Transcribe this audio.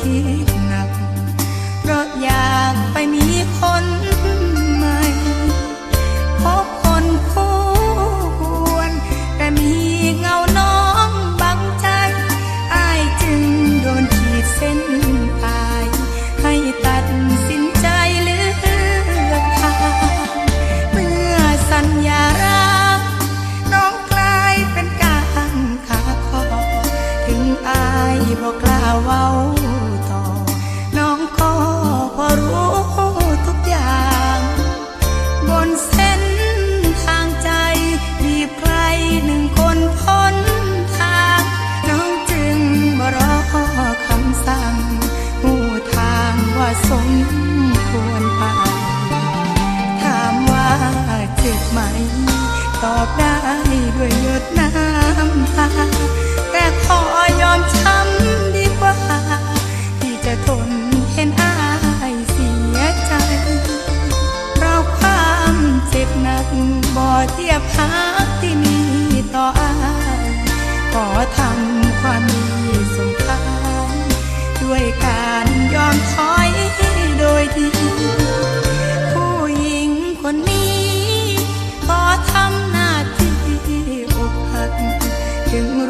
คิดหนักเพราะอยากไปมีคนใหม่พบคนคู่ควร แต่มีเงาน้องบังใจ อายจึงโดนขีดเส้นตาย ให้ตัดสินใจเลือกทางเมื่อสัญญารัก น้องกลายเป็นกางขาคอ ถึงอายบอกกล้าเว้า เทียบพักที่มีต่ออายขอทำความดีส่งทานด้วยการยอมถอยโดยดี ผู้หญิงคนนี้ขอทำหน้าที่อกหักถึงร